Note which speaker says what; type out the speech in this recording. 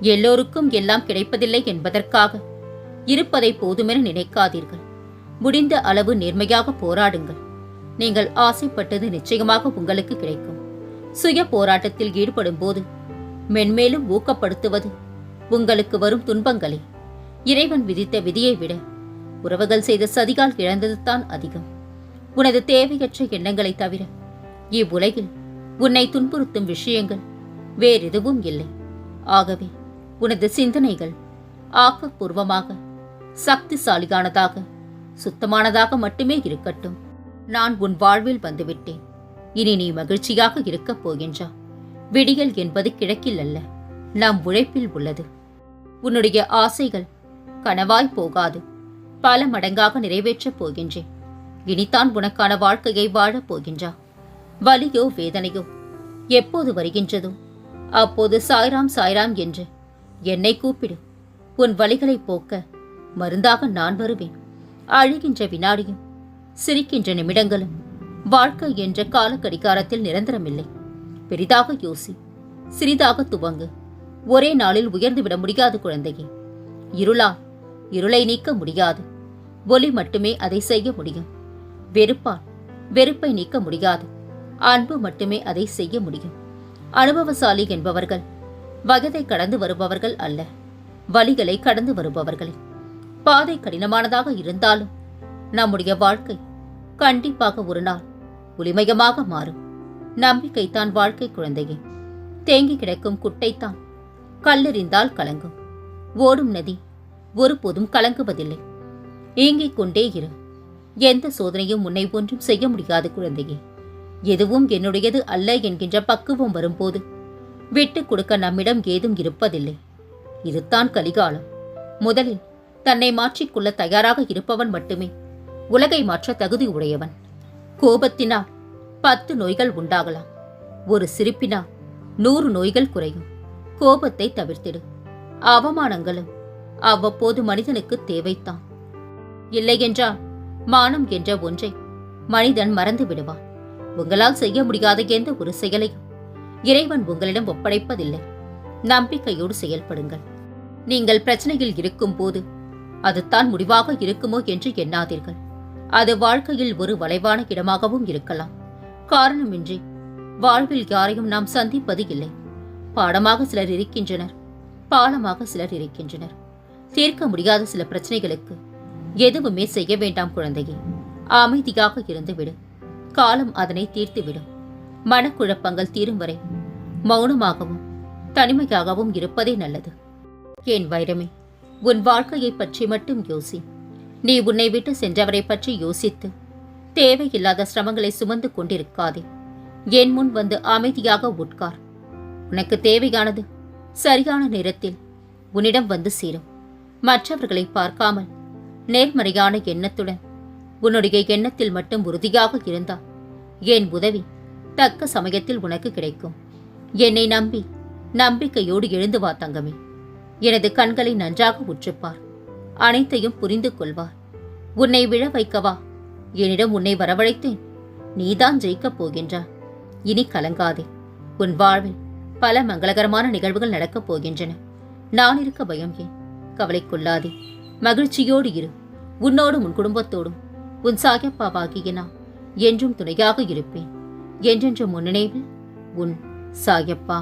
Speaker 1: எல்லோருக்கும் எல்லாம் கிடைப்பதில்லை என்பதற்காக. இருப்பதை போதுமென நினைக்காதீர்கள். முடிந்த அளவு நேர்மையாக போராடுங்கள். நீங்கள் ஆசைப்பட்டது நிச்சயமாக உங்களுக்கு கிடைக்கும். சுய போராட்டத்தில் ஈடுபடும் போது மென்மேலும் ஊக்கப்படுத்துவது உங்களுக்கு வரும் துன்பங்களே. இறைவன் விதித்த விதியை விட உறவுகள் செய்த சதிகால் இழந்ததுதான் அதிகம். உனது தேவையற்ற எண்ணங்களை தவிர இவ்வுலகில் உன்னை துன்புறுத்தும் விஷயங்கள் வேறெதுவும் இல்லை. ஆகவே உனது சிந்தனைகள் ஆக்கப்பூர்வமாக சக்திசாலியானதாக சுத்தமானதாக மட்டுமே இருக்கட்டும். நான் உன் வாழ்வில் வந்துவிட்டேன். இனி நீ மகிழ்ச்சியாக இருக்கப் போகின்றா. விடியல் என்பது கிழக்கில் அல்ல நம் உழைப்பில் உள்ளது. உன்னுடைய ஆசைகள் கனவாய் போகாது. பல மடங்காக நிறைவேற்றப் போகின்றேன். இனித்தான் உனக்கான வாழ்க்கையை வாழப் போகின்றா. வலியோ வேதனையோ எப்போது வருகின்றதோ அப்போது சாய்ராம் சாய்ராம் என்று என்னை கூப்பிடு. உன் வழிகளை போக்க மருந்தாக நான் வருவேன். அழுகின்ற வினாடியும் சிரிக்கின்ற நிமிடங்களும் வாழ்க்கை என்ற கால கடிகாரத்தில் நிரந்தரமில்லை. பெரிதாக யோசி சிறிதாக துவங்கு. ஒரே நாளில் உயர்ந்து விட முடியாது குழந்தையே. இருளா இருளை நீக்க முடியாது. ஒலி மட்டுமே அதை செய்ய முடியும். வெறுப்பால் வெறுப்பை நீக்க முடியாது. அன்பு மட்டுமே அதை செய்ய முடியும். அனுபவசாலி என்பவர்கள் வயதை கடந்து வருபவர்கள் அல்ல. வழிகளை கடந்து வருபவர்களே. பாதை கடினமானதாக இருந்தாலும் நம்முடைய வாழ்க்கை கண்டிப்பாக ஒரு நாள் ஒளிமயமாக மாறும். நம்பிக்கைத்தான் வாழ்க்கை குழந்தையே. தேங்கி கிடக்கும் குட்டைத்தான் கல்லெறிந்தால் கலங்கும். ஓடும் நதி ஒருபோதும் கலங்குவதில்லை. ஏங்கிக் கொண்டே இரு. எந்த சோதனையும் உன்னை ஒன்றும் செய்ய முடியாது குழந்தையே. எதுவும் என்னுடையது அல்ல என்கின்ற பக்குவம் வரும்போது விட்டுக் கொடுக்க நம்மிடம் ஏதும் இருப்பதில்லை. இதுதான் கலிகாலம். முதலில் தன்னை மாற்றிக்கொள்ள தயாராக இருப்பவன் மட்டுமே. உலகை மாற்ற தகுதி உடையவன். கோபத்தினால் பத்து நோய்கள் உண்டாகலாம். ஒரு சிரிப்பினால் நூறு நோய்கள் குறையும். கோபத்தை தவிர்த்திடு. அவமானங்களும் அவ்வப்போது மனிதனுக்கு தேவைத்தான். இல்லையென்றால் மானம் என்ற ஒன்றை மனிதன் மறந்து விடுவான். உங்களால் செய்ய முடியாத எந்த ஒரு செயலையும் இறைவன் உங்களிடம் ஒப்படைப்பதில்லை. நம்பிக்கையோடு செயல்படுங்கள். நீங்கள் பிரச்சனையில் இருக்கும் போது அதுதான் முடிவாக இருக்குமோ என்று எண்ணாதீர்கள். அது வாழ்க்கையில் ஒரு வளைவான இடமாகவும் இருக்கலாம். காரணமின்றி வாழ்வில் யாரையும் நாம் சந்திப்பது இல்லை. பாடமாக சிலர் இருக்கின்றனர் பாலமாக சிலர் இருக்கின்றனர். தீர்க்க முடியாத சில பிரச்சனைகளுக்கு எதுவுமே செய்ய வேண்டாம் குழந்தையே. அமைதியாக இருந்துவிடு. காலம் அதனை தீர்த்துவிடும். மனக்குழப்பங்கள் தீரும் வரை மௌனமாகவும் தனிமையாகவும் இருப்பதே நல்லது. ஏன் வைரமே உன் வாழ்க்கையை பற்றி மட்டும் யோசி. நீ உன்னை விட்டு சென்றவரை பற்றி யோசித்து தேவையில்லாத சிரமங்களை சுமந்து கொண்டிருக்காதே. என் முன் வந்து அமைதியாக உட்கார். உனக்கு தேவையானது சரியான நேரத்தில் உன்னிடம் வந்து சேரும். மற்றவர்களை பார்க்காமல் நேர்மறையான எண்ணத்துடன் உன்னுடைய எண்ணத்தில் மட்டும் உறுதியாக இருந்தால் என் உதவி தக்க சமயத்தில் உனக்கு கிடைக்கும். என்னை நம்பி நம்பிக்கையோடு எழுந்து வா தங்கமே. எனது கண்களை நன்றாக உற்றுப்பார். அனைத்தையும் புரிந்து கொள்வார். உன்னை விழ வைக்கவா? என்னிடம் உன்னை வரவழைத்தேன். நீதான் ஜெயிக்கப் போகின்றாய். இனி கலங்காதே. உன் வாழ்வில் பல மங்களகரமான நிகழ்வுகள் நடக்கப் போகின்றன. நான் இருக்க பயம் ஏன்? கவலை கொள்ளாதே. மகிழ்ச்சியோடு இரு. உன்னோடும் உன் குடும்பத்தோடும். உன் சாகப்பாவாகிய நான் என்றும் துணையாக இருப்பேன். என்றென்றும் உன் நினைவில் உன் சாயப்பா.